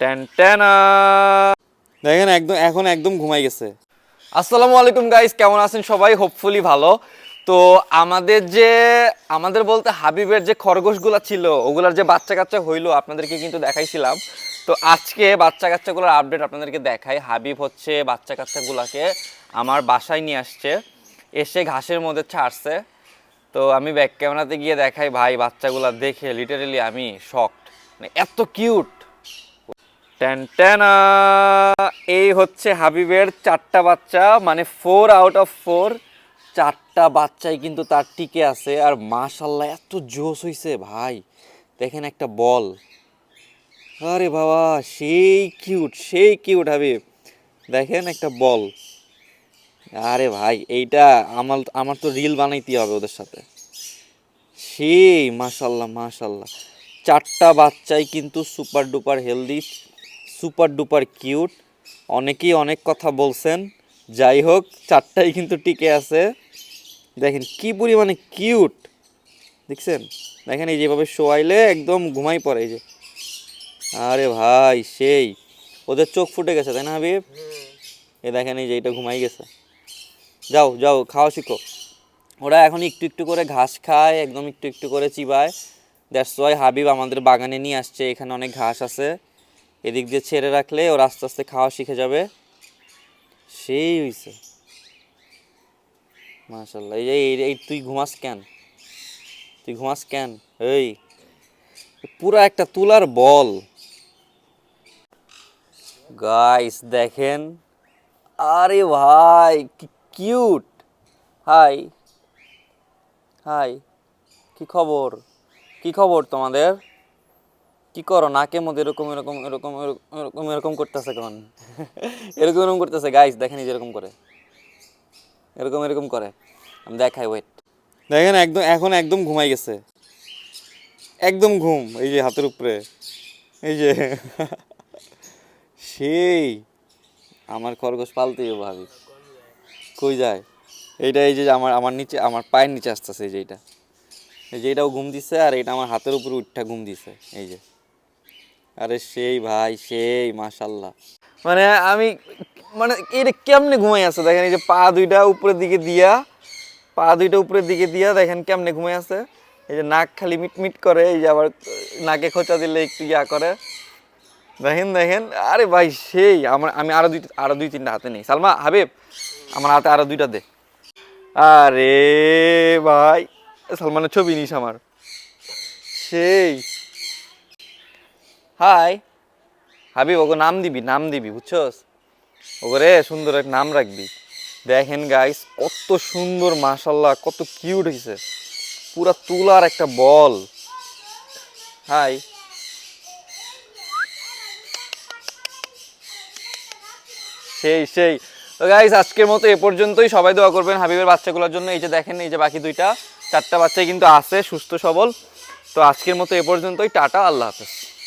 Ten টেনা দেখেন একদম এখন একদম ঘুমাই গেছে। আসসালামু আলাইকুম গাইস কেমন আছেন সবাই? হোপফুলি ভালো। তো আমাদের যে আমাদের বলতে হাবিবের যে খরগোশগুলো ছিল ওগুলার যে বাচ্চা কাচ্চা হইল আপনাদেরকে কিন্তু দেখাইছিলাম। তো আজকে বাচ্চা কাচ্চাগুলোর আপডেট আপনাদেরকে দেখাই। হাবিব হচ্ছে বাচ্চা কাচ্চাগুলোকে আমার বাসায় নিয়ে আসছে। এসে ঘাসের মধ্যে ছাড়ছে। তো আমি ব্যাক ক্যামেরাতে গিয়ে দেখাই ভাই বাচ্চাগুলো দেখে লিটারেলি আমি শকড মানে এত কিউট টেন, টেনা এই হচ্ছে হাবিবের চারটা বাচ্চা মানে ফোর আউট অফ ফোর চারটা বাচ্চাই কিন্তু তার টিকে আছে, আর মাশাল্লাহ এত জোশ হইছে ভাই। দেখেন একটা বল। আরে বাবা, সেই কিউট সেই কিউট হাবিব। দেখেন একটা বল। আরে ভাই, এইটা আমার আমার তো রিল বানাইতে হবে ওদের সাথে। সেই, মাশাল্লাহ মাশাল্লাহ। চারটা বাচ্চাই কিন্তু super duper healthy super duper cute. অনেকেই অনেক কথা বলছেন। যাই হোক, চারটাই কিন্তু টিকে আছে। দেখেন কি পরিমাণে কিউট। দেখছেন? দেখেন এই যেভাবে শোয়াইলে একদম ঘুমাই পড়ে এই যে। আরে ভাই, সেই। ওদের চোখ ফুটে গেছে, তাই না হাবিব? এ দেখেন এই যে এটা ঘুমাই গেছে। যাও যাও, খাওয়া শিখো। ওরা এখন একটু একটু করে ঘাস খায়, একদম একটু একটু করে চিবায়। দ্যাটস ওয়াই হাবিব আমাদের বাগানে নিয়ে আসছে, এখানে অনেক ঘাস আছে। এদিক দিয়ে ছেড়ে রাখলে ওর আস্তে আস্তে খাওয়া শিখে যাবে। সেই হইছে। মাশাল্লাহ এই যে, এই- এই তুই ঘুমাস কেন? তুই ঘুমাস কেন? এই, পুরা একটা তুলার বল। গাইস দেখেন। আরে ভাই, কি কিউট হাই হাই কি খবর? কি খবর তোমাদের? কি করো, নাকের মধ্যে এরকম এরকম এরকম এরকম এরকম করতেছে কেমন? এরকম এরকম করতেছে। গাইস দেখেন এই যে এরকম করে। এরকম এরকম করে। আমি দেখাই ওয়েট দেখেন একদম, এখন একদম ঘুমাই গেছে। একদম ঘুম, এই যে হাতের উপরে। এই যে। সেই। আমার খরগোশ পালতেই ভাবি। কই যায়? এইটা এই যে আমার আমার নিচে, আমার পায়ের নিচে আসতেছে, এই যে এইটা। এই যে এটাও ঘুম দিছে, আর এটা আমার হাতের উপরে উঠটা ঘুম দিছে, এই যে। আরে সেই ভাই, সেই মাশাল্লাহ মানে আমি মানে এটা কেমনে ঘুমাই আছে? দেখেন এই যে পা দুইটা উপরের দিকে দিয়া, পা দুইটা উপরের দিকে দিয়া দেখেন কেমনে ঘুমাই আছে? এই যে নাক খালি মিট মিট করে, এই যে আবার নাকে খোঁচা দিলে একটু ইয়া করে। দেখেন দেখেন, আরে ভাই, সেই, আমার, আমি আরও দুই আরও দুই, তিনটা হাতে নেই। সালমা, হাবিব, আমার হাতে আরও দুইটা দে। আরে ভাই, সালমানের ছবি নিস আমার। সেই হাই। হাবিব ওকে নাম দিবি নাম দিবি, বুঝছস? ওকে সুন্দর এক নাম রাখবি। দেখেন গাইস কত সুন্দর মাশাল্লাহ কত কিউট হয়েছে পুরা তুলার একটা বল। হাই। সেই সেই। তো গাইস আজকের মতো এ পর্যন্তই। সবাই দোয়া করবেন হাবিবের বাচ্চাগুলোর জন্য। এই যে দেখেন, এই যে বাকি দুইটা, চারটা বাচ্চাই কিন্তু আছে, সুস্থ, সবল। তো আজকের মতো এ পর্যন্তই। টাটা, আল্লাহ হাফেজ।